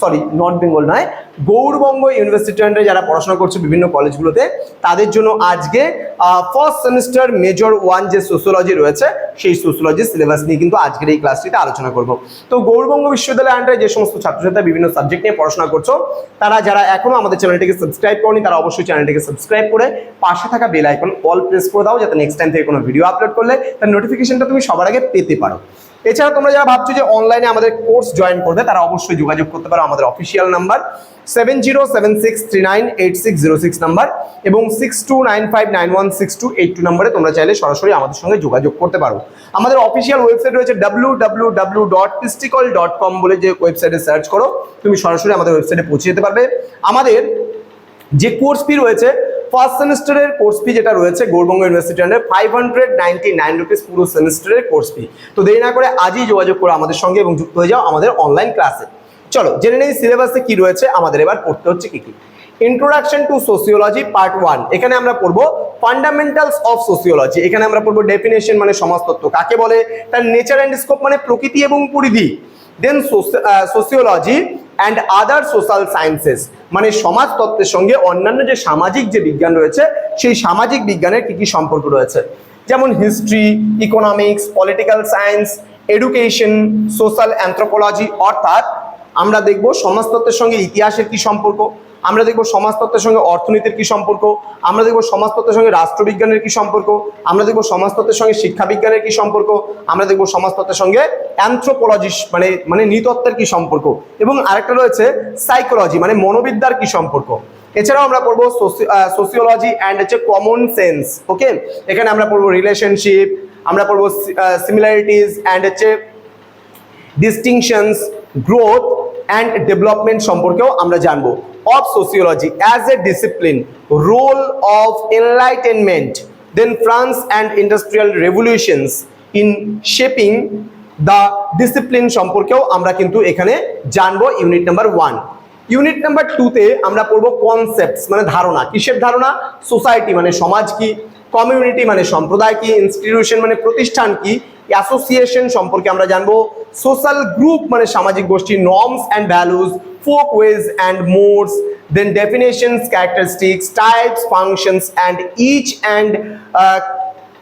Sorry north Bengal নয়, Gour Banga university আন্ডারে যারা পড়াশোনা করছে বিভিন্ন কলেজগুলোতে তাদের জন্য আজকে ফার্স্ট সেমিস্টার মেজর ওয়ান যে সোশ্যোলজি রয়েছে, সেই সোশ্যোলজি সিলেবাস নিয়ে কিন্তু আজকের এই ক্লাসটিতে আলোচনা করব। তো গৌরবঙ্গ বিশ্ববিদ্যালয় আন্ডারে যে সমস্ত ছাত্রছাত্রীরা বিভিন্ন সাবজেক্ট নিয়ে পড়াশোনা করছ, তারা যারা এখনও আমাদের চ্যানেলটিকে সাবস্ক্রাইব করনি, তারা অবশ্যই চ্যানেলটিকে সাবস্ক্রাইব করে পাশে থাকা বেল আইকন অল প্রেস করে দাও, যাতে নেক্সট টাইম থেকে কোনো ভিডিও আপলোড করলে তার নোটিফিকেশনটা তুমি সবার আগে পেতে পারো। এছাড়া তোমরা যারা ভাবছ যে অনলাইনে আমাদের কোর্স জয়েন করবে, তারা অবশ্যই যোগাযোগ করতে পারো আমাদের official number seven zero seven six three nine eight six zero six number এবং six two nine five nine one six two eight two নাম্বারে তোমরা চাইলে সরাসরি আমাদের সঙ্গে যোগাযোগ করতে পারো। আমাদের অফিসিয়াল ওয়েবসাইট রয়েছে ডাব্লিউ ডাব্লিউ ডাব্লিউ ডট পিস্টিকল ডট কম বলে যে ওয়েবসাইটে সার্চ করো, তুমি সরাসরি আমাদের ওয়েবসাইটে পৌঁছে যেতে পারবে। আমাদের যে কোর্স ফি রয়েছে ফার্স্ট সেমিস্টারের কোর্স ফি যেটা রয়েছে Gour Banga university under five hundred ninety nine rupees পুরো সেমিস্টারের কোর্স ফি তো দেরি না করে আজই যোগাযোগ করো আমাদের সঙ্গে এবং যুক্ত হয়ে যাও আমাদের অনলাইন ক্লাসে চলো, জেনে নেই সিলেবাসে কি রয়েছে, আমাদের এবার পড়তে হচ্ছে কি কি। Introduction to sociology part one এখানে আমরা পড়ব ফান্ডামেন্টালস অফ সোসিওলজি এখানে আমরা পড়ব ডেফিনেশন মানে সমাজতত্ত্ব। কাকে বলে? তার নেচার অ্যান্ড স্কোপ মানে প্রকৃতি এবং পরিধি। Then sociology and other social sciences মানে সমাজতত্ত্বের সঙ্গে অন্যান্য যে সামাজিক যে বিজ্ঞান রয়েছে, সেই সামাজিক বিজ্ঞানের কী কী সম্পর্ক রয়েছে? যেমন history economics political science education social anthropology অর্থাৎ আমরা দেখব সমাজতত্ত্বের সঙ্গে ইতিহাসের কি সম্পর্ক আমরা দেখব সমাজতত্ত্বের সঙ্গে অর্থনীতির কি সম্পর্ক, আমরা দেখব সমাজতত্ত্বের সঙ্গে রাষ্ট্রবিজ্ঞানের কি সম্পর্ক, আমরা দেখব সমাজতত্ত্বের সঙ্গে শিক্ষাবিজ্ঞানের কি সম্পর্ক, আমরা দেখব সমাজতত্ত্বের সঙ্গে অ্যান্থ্রোপোলজি মানে মানে নৃতত্ত্বের কি সম্পর্ক এবং আরেকটা রয়েছে সাইকোলজি মানে মনোবিদ্যার কি সম্পর্ক। এছাড়াও আমরা পড়ব সোসিওলজি অ্যান্ড হচ্ছে কমন সেন্স ওকে এখানে আমরা পড়ব রিলেশনশিপ আমরা পড়ব সিমিলারিটিস অ্যান্ড হচ্ছে ডিস্টিংশনস গ্রোথ অ্যান্ড ডেভেলপমেন্ট সম্পর্কেও আমরা জানব। Of sociology as a discipline, role of enlightenment, then France and industrial revolutions in shaping the discipline সম্পর্কেও আমরা কিন্তু এখানে জানব unit number one unit number টুতে আমরা পড়ব কনসেপ্টস মানে ধারণা কিসের ধারণা সোসাইটি মানে সমাজ কি কমিউনিটি মানে সম্প্রদায় কি ইনস্টিটিউশন মানে প্রতিষ্ঠান কি অ্যাসোসিয়েশন সম্পর্কে আমরা জানব। সোশ্যাল গ্রুপ মানে সামাজিক গোষ্ঠী norms and values folkways and modes then definitions characteristics types functions and each and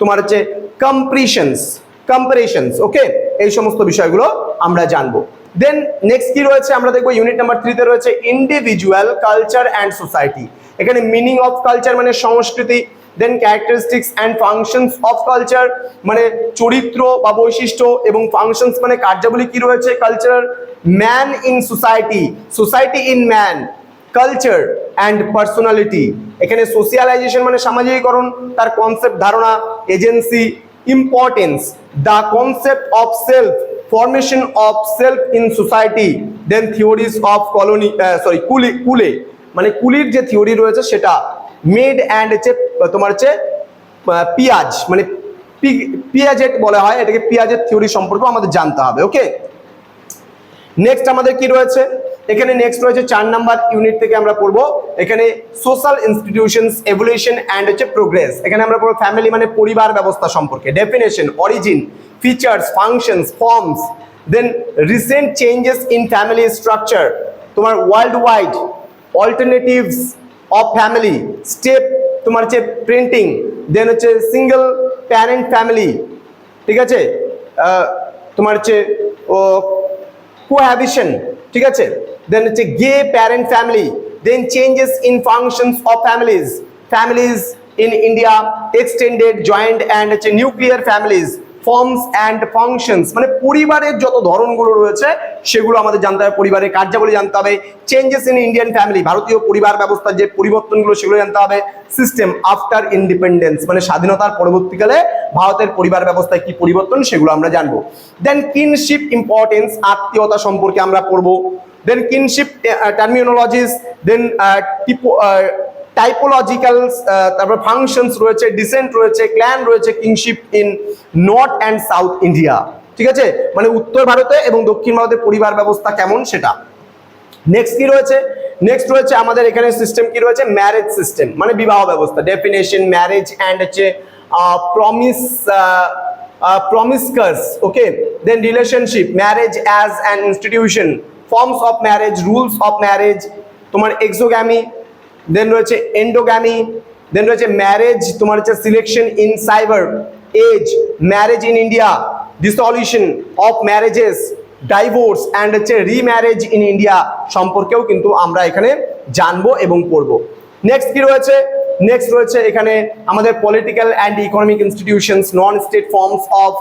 তোমার হচ্ছে কম্প্রিশনস কম্পারিশনস ওকে এই সমস্ত বিষয়গুলো আমরা জানব। দেন নেক্সট কি রয়েছে, আমরা দেখব ইউনিট নাম্বার থ্রিতে রয়েছে ইন্ডিভিজুয়াল কালচার অ্যান্ড সোসাইটি এখানে মিনিং অফ কালচার মানে সংস্কৃতি then characteristics and functions of culture মানে চরিত্র বা বৈশিষ্ট্য এবং ফাংশনস মানে কার্যাবলী কি রয়েছে culture man in society society in man culture and personality এখানে সোশিয়ালাইজেশন মানে সামাজিকীকরণ, তার কনসেপ্ট ধারণা agency importance the concept of self formation of self in society then theories of colony sorry Cooley, Cooley মানে কুলির যে থিওরি রয়েছে সেটা। Made and হচ্ছে, তোমার হচ্ছে পিয়াজ মানে পিয়াজেট বলা হয়, এটাকে পিয়াজের থিওরি সম্পর্কে আমাদের জানতে হবে ওকে নেক্সট আমাদের কি রয়েছে? এখানে নেক্সট রয়েছে চার নাম্বার ইউনিট থেকে আমরা পড়ব, এখানে সোশ্যাল ইনস্টিটিউশনস এভলিউশন অ্যান্ড হচ্ছে প্রোগ্রেস এখানে আমরা পড়ব ফ্যামিলি মানে পরিবার ব্যবস্থা সম্পর্কে definition origin features functions forms then recent changes in family structure তোমার world wide alternatives of family step তোমার হচ্ছে প্রিন্টিং দেন হচ্ছে সিঙ্গেল প্যারেন্ট ফ্যামিলি ঠিক আছে তোমার হচ্ছে ও কোহ্যাবিশন ঠিক আছে দেন হচ্ছে gay parent family then changes in functions of families families in India extended joint and হচ্ছে nuclear families forms and functions মানে পরিবারের যত ধরনগুলো রয়েছে, সেগুলো আমাদের জানতে হবে, পরিবারের কার্যাবলী জানতে হবে চেঞ্জেস ইন ইন্ডিয়ান ফ্যামিলি ভারতীয় পরিবার ব্যবস্থার যে পরিবর্তনগুলো, সেগুলো জানতে হবে সিস্টেম আফটার ইন্ডিপেন্ডেন্স মানে স্বাধীনতার পরবর্তীকালে ভারতের পরিবার ব্যবস্থায় কি পরিবর্তন, সেগুলো আমরা জানব। দেন কিনশিপ ইম্পর্টেন্স আত্মীয়তা সম্পর্কে আমরা পড়ব then kinship terminologies then টিপো typological তারপর ফাংশনস রয়েছে ডিসেন্ট রয়েছে ক্ল্যান রয়েছে kinship in north and south India ঠিক আছে? মানে উত্তর ভারতে এবং দক্ষিণ ভারতে পরিবার ব্যবস্থা কেমন সেটা। নেক্সট কি রয়েছে? নেক্সট রয়েছে আমাদের এখানে সিস্টেম কি রয়েছে? ম্যারেজ সিস্টেম মানে বিবাহ ব্যবস্থা। ডেফিনেশন ম্যারেজ অ্যান্ড হচ্ছে promise promiscuous okay then relationship marriage as an institution forms of marriage rules of marriage তোমার এক্সোগ্যামি দেন রয়েছে এন্ডোগ্যামি দেন রয়েছে ম্যারেজ তোমার হচ্ছে selection in cyber age marriage in India dissolution of marriages divorce and হচ্ছে remarriage in India সম্পর্কেও কিন্তু আমরা এখানে জানব এবং পড়ব। নেক্সট কি রয়েছে? নেক্সট রয়েছে এখানে আমাদের political and economic institutions non state forms of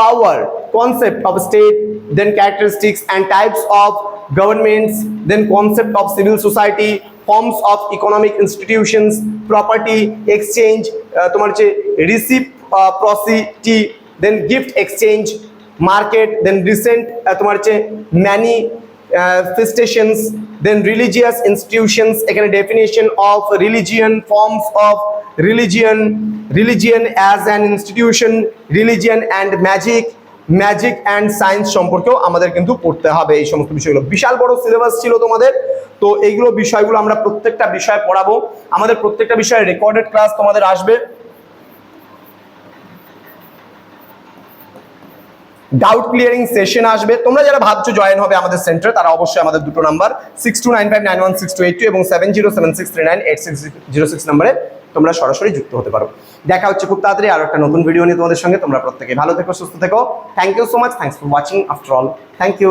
power concept of state then characteristics and types of governments then concept of civil society forms of economic institutions property exchange তোমার হচ্ছে reciprocity then gift exchange market then recent তোমার হচ্ছে many ফেস্টেশনস then religious institutions এখানে definition of religion forms of religion religion as an institution religion and magic magic and science সম্পর্কেও আমাদের কিন্তু পড়তে হবে। এই সমস্ত বিষয়গুলো। বিশাল বড় সিলেবাস ছিল তোমাদের। তো এইগুলো বিষয়গুলো আমরা প্রত্যেকটা বিষয় পড়াবো। আমাদের প্রত্যেকটা বিষয়ে রেকর্ডেড ক্লাস তোমাদের আসবে। ডাউট ক্লিয়ারিং সেশন আসবে। তোমরা যারা ভাবছ জয়েন হবে আমাদের সেন্টারে তারা অবশ্যই আমাদের দুটো number six two nine five nine one six two eight two এবং seven zero seven six three nine eight six zero six নাম্বারে তোমরা সরাসরি যুক্ত হতে পারো। দেখা হচ্ছে খুব তাড়াতাড়ি আরও একটা নতুন ভিডিও নিয়ে তোমাদের সঙ্গে। তোমরা প্রত্যেকে ভালো থেকো, সুস্থ থেকো। Thank you so much thanks for watching after all thank you